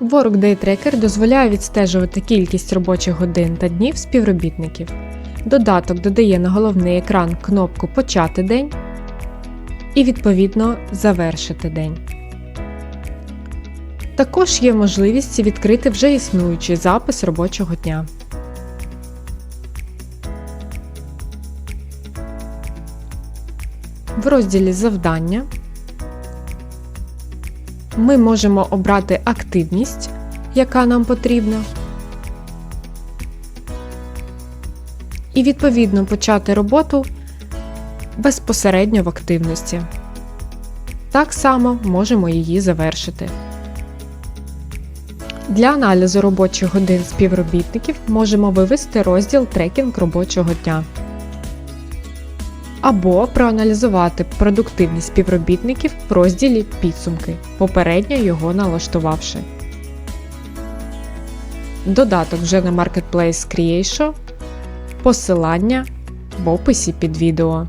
Workday Tracker дозволяє відстежувати кількість робочих годин та днів співробітників. Додаток додає на головний екран кнопку Почати день і відповідно Завершити день. Також є можливість відкрити вже існуючий запис робочого дня. В розділі Завдання ми можемо обрати активність, яка нам потрібна, і відповідно почати роботу безпосередньо в активності. Так само можемо її завершити. Для аналізу робочих годин співробітників можемо вивести розділ Трекінг робочого дня або проаналізувати продуктивність співробітників в розділі Підсумки, попередньо його налаштувавши. Додаток вже на Marketplace Creation, посилання в описі під відео.